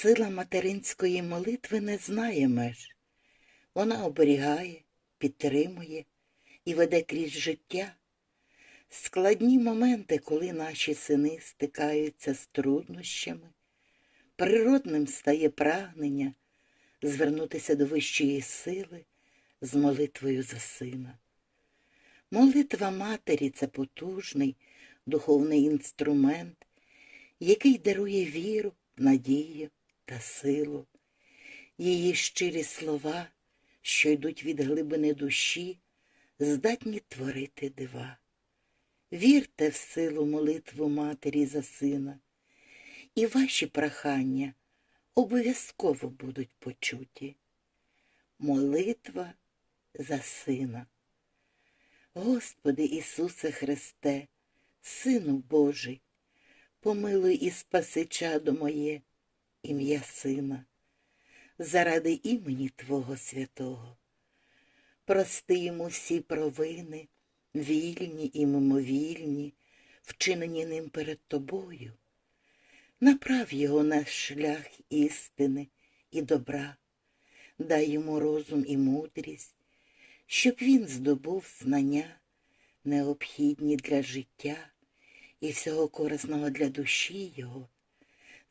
Сила материнської молитви не знає меж. Вона оберігає, підтримує і веде крізь життя. Складні моменти, коли наші сини стикаються з труднощами, природним стає прагнення звернутися до вищої сили з молитвою за сина. Молитва матері це потужний духовний інструмент, який дарує віру, надію та силу. Її щирі слова, що йдуть від глибини душі, здатні творити дива. Вірте в силу молитву матері за сина, і ваші прохання обов'язково будуть почуті. Молитва за сина. Господи Ісусе Христе, Сину Божий, помилуй і спаси чадо моє, ім'я Сина, заради імені Твого святого. Прости йому всі провини, вільні і мимовільні, вчинені ним перед Тобою. Направ його на шлях істини і добра, дай йому розум і мудрість, щоб він здобув знання, необхідні для життя і всього корисного для душі його.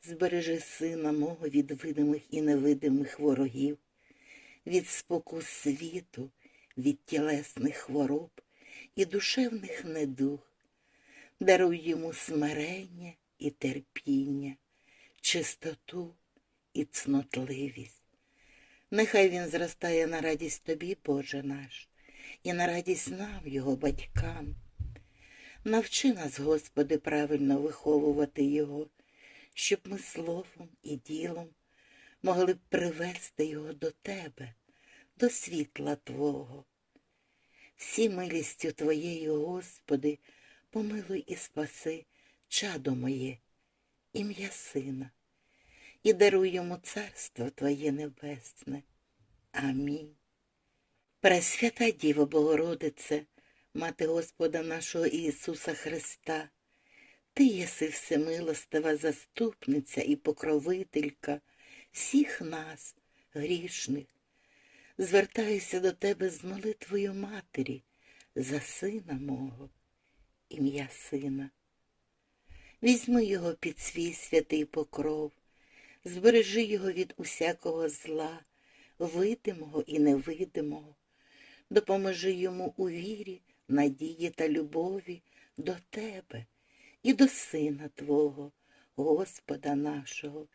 Збережи сина мого від видимих і невидимих ворогів, від спокус світу, від тілесних хвороб і душевних недуг. Даруй йому смирення і терпіння, чистоту і цнотливість. Нехай він зростає на радість тобі, Боже наш, і на радість нам, його батькам. Навчи нас, Господи, правильно виховувати його, щоб ми словом і ділом могли б привести його до Тебе, до світла Твого. Всі милістю Твоєю, Господи, помилуй і спаси чадо моє, ім'я Сина, і даруй йому царство Твоє Небесне. Амінь. Пресвята Діво Богородице, Мати Господа нашого Ісуса Христа, Ти єси всемилостива заступниця і покровителька всіх нас, грішних. Звертаюся до Тебе з молитвою Матері за сина мого, ім'я Сина. Візьми його під свій святий покров, збережи його від усякого зла, видимого і невидимого, допоможи йому у вірі, надії та любові до Тебе і до Сина Твого, Господа нашого,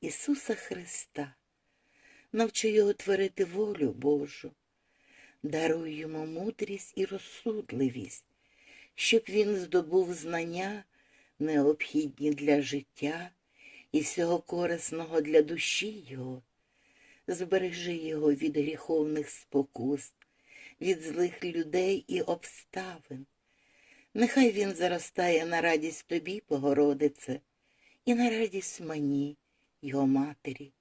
Ісуса Христа. Навчи його творити волю Божу, даруй йому мудрість і розсудливість, щоб він здобув знання, необхідні для життя і всього корисного для душі його. Збережи його від гріховних спокус, від злих людей і обставин. Нехай він заростає на радість тобі, Богородице, і на радість мені, його матері.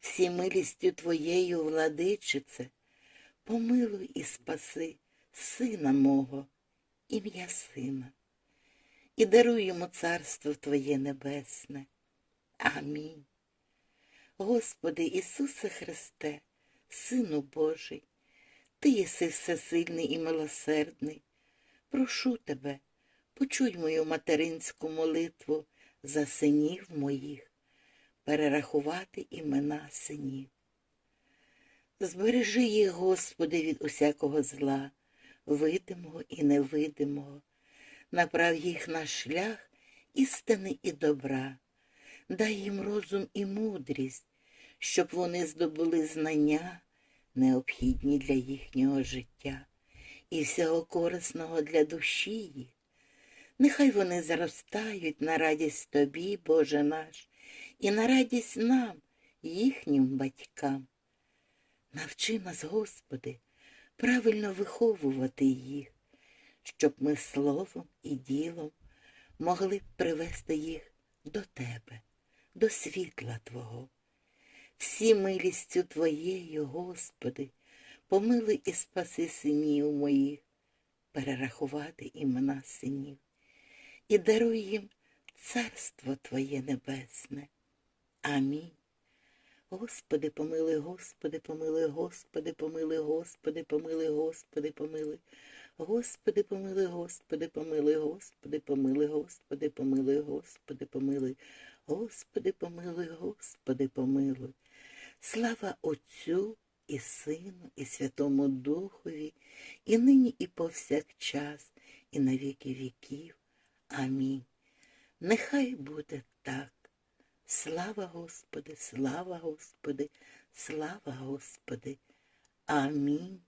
Всі милістю твоєю, владичице, помилуй і спаси сина мого, ім'я сина, і даруй йому царство Твоє небесне. Амінь. Господи Ісусе Христе, Сину Божий, Ти єси всесильний і милосердний. Прошу тебе, почуй мою материнську молитву за синів моїх, перерахувати імена синів. Збережи їх, Господи, від усякого зла, видимого і невидимого, направ їх на шлях істини і добра, дай їм розум і мудрість, щоб вони здобули знання, необхідні для їхнього життя і всього корисного для душі їх. Нехай вони заростають на радість тобі, Боже наш, і на радість нам, їхнім батькам. Навчи нас, Господи, правильно виховувати їх, щоб ми словом і ділом могли привести їх до Тебе, до світла Твого. Всі милістю Твоєю, Господи, помилуй і спаси синів моїх, перерахувати імена синів, і даруй їм царство Твоє небесне. Амінь. Господи, помилуй, Господи, помилуй, Господи, помилуй, Господи, помилуй, Господи, помилуй. Господи, помилуй, Господи, помилуй, Господи, помилуй, Господи, помилуй, Господи, помилуй. Господи, помилуй, Господи, помилуй. Слава Отцю і Сину, і Святому Духові, і нині, і повсякчас, і на віки віків. Амінь. Нехай буде так. Слава Господи, слава Господи, слава Господи. Амінь.